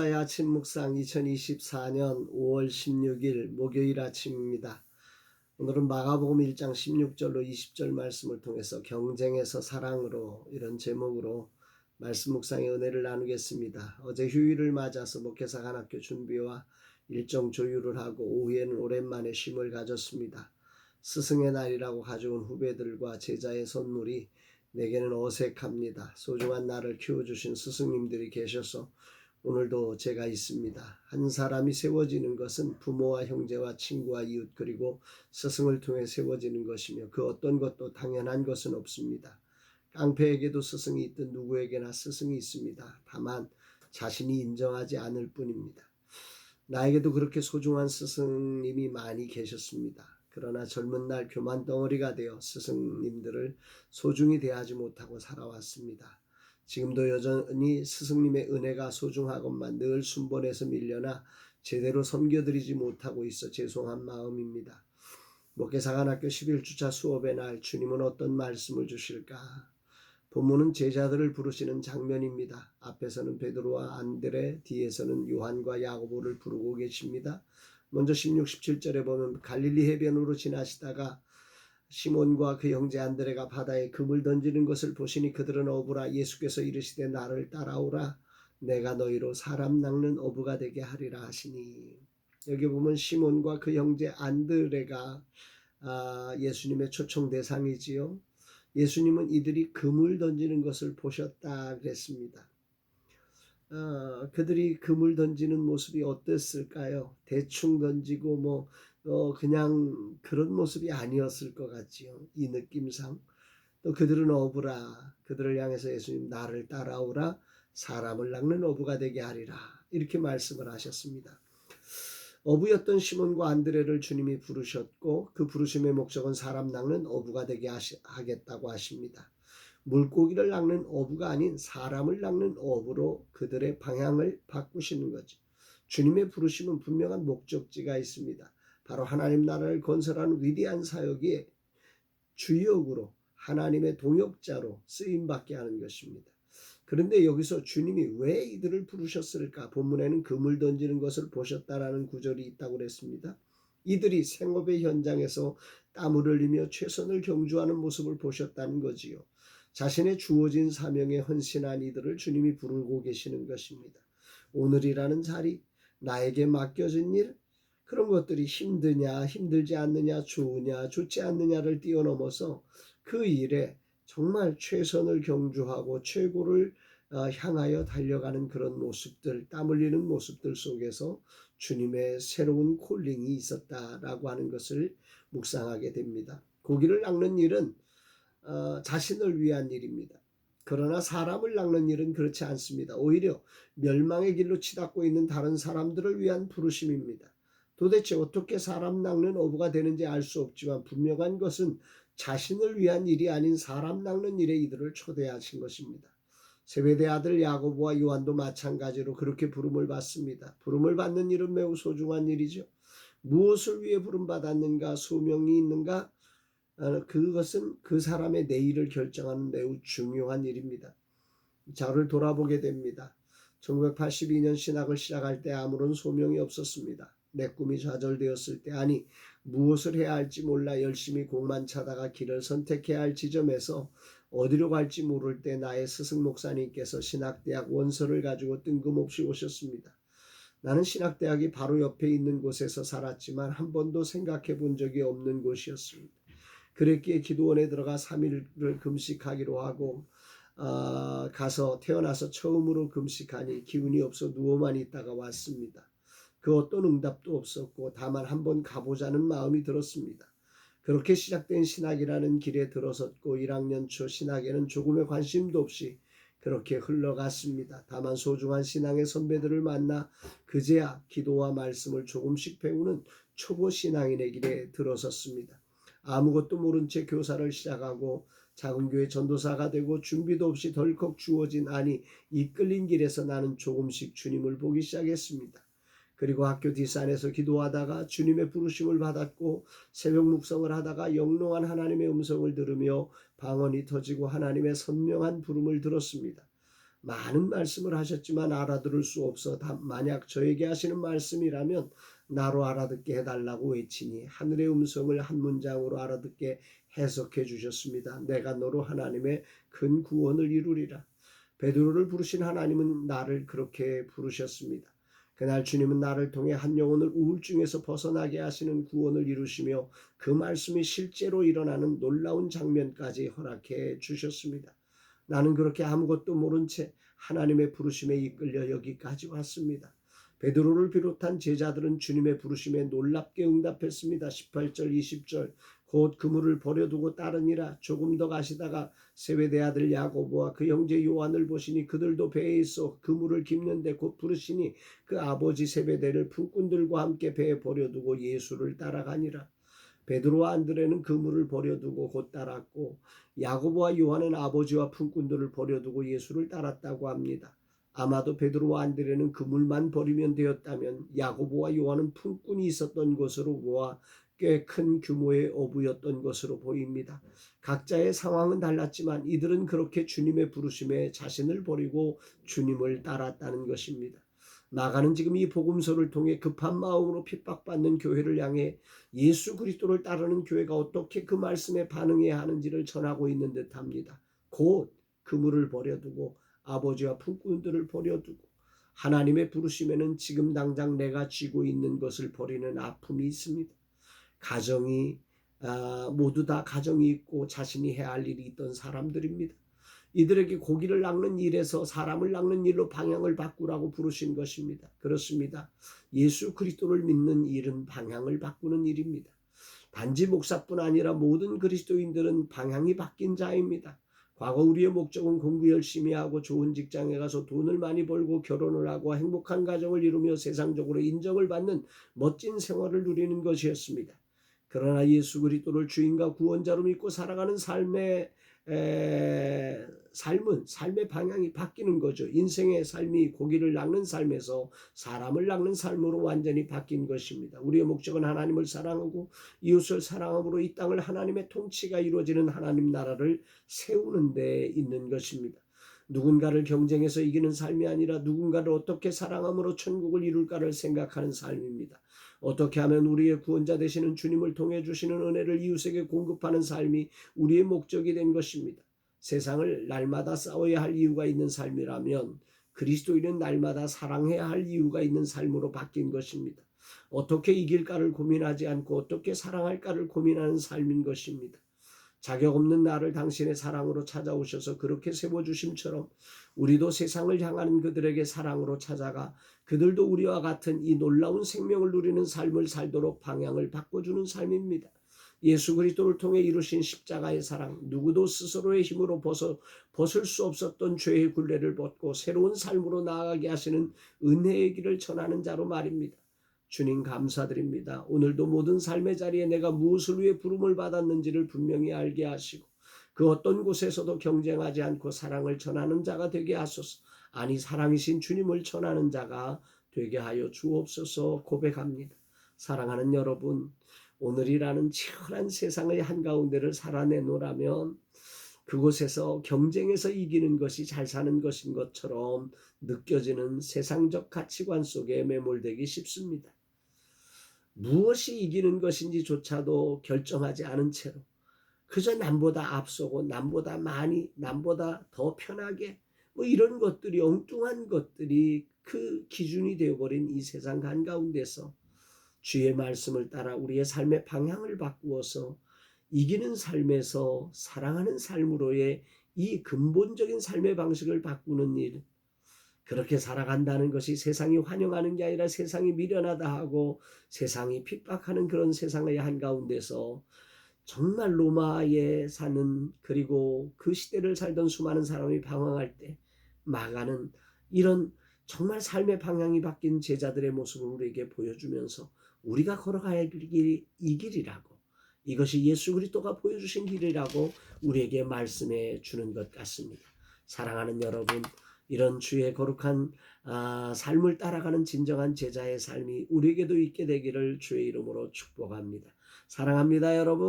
나의 아침 묵상 2024년 5월 16일 목요일 아침입니다. 오늘은 마가복음 1장 16절로 20절 말씀을 통해서 경쟁에서 사랑으로 이런 제목으로 말씀 묵상의 은혜를 나누겠습니다. 어제 휴일을 맞아서 목회사 간학교 준비와 일정 조율을 하고 오후에는 오랜만에 쉼을 가졌습니다. 스승의 날이라고 가져온 후배들과 제자의 선물이 내게는 어색합니다. 소중한 나를 키워주신 스승님들이 계셔서 오늘도 제가 있습니다. 한 사람이 세워지는 것은 부모와 형제와 친구와 이웃 그리고 스승을 통해 세워지는 것이며 그 어떤 것도 당연한 것은 없습니다. 깡패에게도 스승이 있듯 누구에게나 스승이 있습니다. 다만 자신이 인정하지 않을 뿐입니다. 나에게도 그렇게 소중한 스승님이 많이 계셨습니다. 그러나 젊은 날 교만 덩어리가 되어 스승님들을 소중히 대하지 못하고 살아왔습니다. 지금도 여전히 스승님의 은혜가 소중하건만 늘 순번에서 밀려나 제대로 섬겨드리지 못하고 있어 죄송한 마음입니다. 목회사관학교 11주차 수업의 날 주님은 어떤 말씀을 주실까? 본문은 제자들을 부르시는 장면입니다. 앞에서는 베드로와 안드레, 뒤에서는 요한과 야고보를 부르고 계십니다. 먼저 16, 17절에 보면 갈릴리 해변으로 지나시다가 시몬과 그 형제 안드레가 바다에 금을 던지는 것을 보시니 그들은 어부라 예수께서 이르시되 나를 따라오라 내가 너희로 사람 낚는 어부가 되게 하리라 하시니 여기 보면 시몬과 그 형제 안드레가 아, 예수님의 초청 대상이지요. 예수님은 이들이 금을 던지는 것을 보셨다 그랬습니다. 어, 그들이 금을 던지는 모습이 어땠을까요? 대충 던지고 뭐 어, 그냥 그런 모습이 아니었을 것 같지요. 이 느낌상. 또 그들은 어부라. 그들을 향해서 예수님 나를 따라오라. 사람을 낚는 어부가 되게 하리라. 이렇게 말씀을 하셨습니다. 어부였던 시몬과 안드레를 주님이 부르셨고 그 부르심의 목적은 사람 낚는 어부가 되게 하시, 하겠다고 하십니다. 물고기를 낚는 어부가 아닌 사람을 낚는 어부로 그들의 방향을 바꾸시는 거죠. 주님의 부르심은 분명한 목적지가 있습니다. 바로 하나님 나라를 건설하는 위대한 사역의 주역으로 하나님의 동역자로 쓰임 받게 하는 것입니다. 그런데 여기서 주님이 왜 이들을 부르셨을까? 본문에는 금을 던지는 것을 보셨다라는 구절이 있다고 그랬습니다. 이들이 생업의 현장에서 땀을 흘리며 최선을 경주하는 모습을 보셨다는 거지요. 자신의 주어진 사명에 헌신한 이들을 주님이 부르고 계시는 것입니다. 오늘이라는 자리, 나에게 맡겨진 일, 그런 것들이 힘드냐, 힘들지 않느냐, 좋으냐, 좋지 않느냐를 뛰어넘어서 그 일에 정말 최선을 경주하고 최고를 어, 향하여 달려가는 그런 모습들, 땀 흘리는 모습들 속에서 주님의 새로운 콜링이 있었다라고 하는 것을 묵상하게 됩니다. 고기를 낚는 일은 어, 자신을 위한 일입니다. 그러나 사람을 낚는 일은 그렇지 않습니다. 오히려 멸망의 길로 치닫고 있는 다른 사람들을 위한 부르심입니다. 도대체 어떻게 사람 낚는 어부가 되는지 알 수 없지만 분명한 것은 자신을 위한 일이 아닌 사람 낚는 일에 이들을 초대하신 것입니다. 세베대 아들 야고보와 요한도 마찬가지로 그렇게 부름을 받습니다. 부름을 받는 일은 매우 소중한 일이죠. 무엇을 위해 부름 받았는가, 소명이 있는가, 어, 그것은 그 사람의 내일을 결정하는 매우 중요한 일입니다. 저를 돌아보게 됩니다. 1982년 신학을 시작할 때 아무런 소명이 없었습니다. 내 꿈이 좌절되었을 때 아니 무엇을 해야 할지 몰라 열심히 공만 차다가 길을 선택해야 할 지점에서 어디로 갈지 모를 때 나의 스승 목사님께서 신학대학 원서를 가지고 뜬금없이 오셨습니다. 나는 신학대학이 바로 옆에 있는 곳에서 살았지만 한 번도 생각해 본 적이 없는 곳이었습니다. 그랬기에 기도원에 들어가 3일을 금식하기로 하고 어, 가서 태어나서 처음으로 금식하니 기운이 없어 누워만 있다가 왔습니다. 그 어떤 응답도 없었고 다만 한번 가보자는 마음이 들었습니다. 그렇게 시작된 신학이라는 길에 들어섰고 1학년 초 신학에는 조금의 관심도 없이 그렇게 흘러갔습니다. 다만 소중한 신앙의 선배들을 만나 그제야 기도와 말씀을 조금씩 배우는 초보 신앙인의 길에 들어섰습니다. 아무것도 모른 채 교사를 시작하고 작은 교회 전도사가 되고 준비도 없이 덜컥 주어진 아니 이끌린 길에서 나는 조금씩 주님을 보기 시작했습니다. 그리고 학교 뒷산에서 기도하다가 주님의 부르심을 받았고 새벽 묵성을 하다가 영롱한 하나님의 음성을 들으며 방언이 터지고 하나님의 선명한 부름을 들었습니다. 많은 말씀을 하셨지만 알아들을 수 없어 다- 만약 저에게 하시는 말씀이라면 나로 알아듣게 해달라고 외치니 하늘의 음성을 한 문장으로 알아듣게 해석해 주셨습니다. 내가 너로 하나님의 큰 구원을 이루리라. 베드로를 부르신 하나님은 나를 그렇게 부르셨습니다. 그날 주님은 나를 통해 한 영혼을 우울증에서 벗어나게 하시는 구원을 이루시며 그 말씀이 실제로 일어나는 놀라운 장면까지 허락해 주셨습니다. 나는 그렇게 아무것도 모른 채 하나님의 부르심에 이끌려 여기까지 왔습니다. 베드로를 비롯한 제자들은 주님의 부르심에 놀랍게 응답했습니다. 18절, 20절. 곧 그물을 버려두고 따르니라 조금 더 가시다가 세베대 아들 야고보와 그 형제 요한을 보시니 그들도 배에 있어 그물을 깁는데 곧 부르시니 그 아버지 세베대를 품꾼들과 함께 배에 버려두고 예수를 따라가니라. 베드로와 안드레는 그물을 버려두고 곧 따랐고 야고보와 요한은 아버지와 품꾼들을 버려두고 예수를 따랐다고 합니다. 아마도 베드로와 안드레는 그물만 버리면 되었다면 야고보와 요한은 품꾼이 있었던 것으로 보아 꽤 큰 규모의 어부였던 것으로 보입니다. 각자의 상황은 달랐지만 이들은 그렇게 주님의 부르심에 자신을 버리고 주님을 따랐다는 것입니다. 나가는 지금 이 복음서를 통해 급한 마음으로 핍박받는 교회를 향해 예수 그리스도를 따르는 교회가 어떻게 그 말씀에 반응해야 하는지를 전하고 있는 듯합니다. 곧 그물을 버려두고 아버지와 품꾼들을 버려두고 하나님의 부르심에는 지금 당장 내가 쥐고 있는 것을 버리는 아픔이 있습니다. 가정이 아, 모두 다 가정이 있고 자신이 해야 할 일이 있던 사람들입니다. 이들에게 고기를 낚는 일에서 사람을 낚는 일로 방향을 바꾸라고 부르신 것입니다. 그렇습니다. 예수 그리스도를 믿는 일은 방향을 바꾸는 일입니다. 단지 목사뿐 아니라 모든 그리스도인들은 방향이 바뀐 자입니다. 과거 우리의 목적은 공부 열심히 하고 좋은 직장에 가서 돈을 많이 벌고 결혼을 하고 행복한 가정을 이루며 세상적으로 인정을 받는 멋진 생활을 누리는 것이었습니다. 그러나 예수 그리스도를 주인과 구원자로 믿고 살아가는 삶의 에, 삶은 삶의 방향이 바뀌는 거죠. 인생의 삶이 고기를 낚는 삶에서 사람을 낚는 삶으로 완전히 바뀐 것입니다. 우리의 목적은 하나님을 사랑하고 이웃을 사랑함으로 이 땅을 하나님의 통치가 이루어지는 하나님 나라를 세우는 데 있는 것입니다. 누군가를 경쟁해서 이기는 삶이 아니라 누군가를 어떻게 사랑함으로 천국을 이룰까를 생각하는 삶입니다. 어떻게 하면 우리의 구원자 되시는 주님을 통해 주시는 은혜를 이웃에게 공급하는 삶이 우리의 목적이 된 것입니다. 세상을 날마다 싸워야 할 이유가 있는 삶이라면 그리스도인은 날마다 사랑해야 할 이유가 있는 삶으로 바뀐 것입니다. 어떻게 이길까를 고민하지 않고 어떻게 사랑할까를 고민하는 삶인 것입니다. 자격 없는 나를 당신의 사랑으로 찾아오셔서 그렇게 세워주심처럼 우리도 세상을 향하는 그들에게 사랑으로 찾아가 그들도 우리와 같은 이 놀라운 생명을 누리는 삶을 살도록 방향을 바꿔주는 삶입니다. 예수 그리스도를 통해 이루신 십자가의 사랑, 누구도 스스로의 힘으로 벗어 벗을 수 없었던 죄의 굴레를 벗고 새로운 삶으로 나아가게 하시는 은혜의 길을 전하는 자로 말입니다. 주님 감사드립니다. 오늘도 모든 삶의 자리에 내가 무엇을 위해 부름을 받았는지를 분명히 알게 하시고 그 어떤 곳에서도 경쟁하지 않고 사랑을 전하는 자가 되게 하소서. 아니 사랑이신 주님을 전하는 자가 되게 하여 주옵소서 고백합니다. 사랑하는 여러분, 오늘이라는 치열한 세상의 한가운데를 살아내노라면 그곳에서 경쟁에서 이기는 것이 잘 사는 것인 것처럼 느껴지는 세상적 가치관 속에 매몰되기 쉽습니다. 무엇이 이기는 것인지조차도 결정하지 않은 채로 그저 남보다 앞서고 남보다 많이 남보다 더 편하게 뭐 이런 것들이 엉뚱한 것들이 그 기준이 되어버린 이 세상 한가운데서 주의 말씀을 따라 우리의 삶의 방향을 바꾸어서 이기는 삶에서 사랑하는 삶으로의 이 근본적인 삶의 방식을 바꾸는 일 그렇게 살아간다는 것이 세상이 환영하는 게 아니라 세상이 미련하다 하고 세상이 핍박하는 그런 세상의 한가운데서 정말 로마에 사는 그리고 그 시대를 살던 수많은 사람이 방황할 때 마가는 이런 정말 삶의 방향이 바뀐 제자들의 모습을 우리에게 보여주면서 우리가 걸어가야 할 길이 이 길이라고 이것이 예수 그리스도가 보여주신 길이라고 우리에게 말씀해 주는 것 같습니다. 사랑하는 여러분, 이런 주의 거룩한 아, 삶을 따라가는 진정한 제자의 삶이 우리에게도 있게 되기를 주의 이름으로 축복합니다. 사랑합니다, 여러분.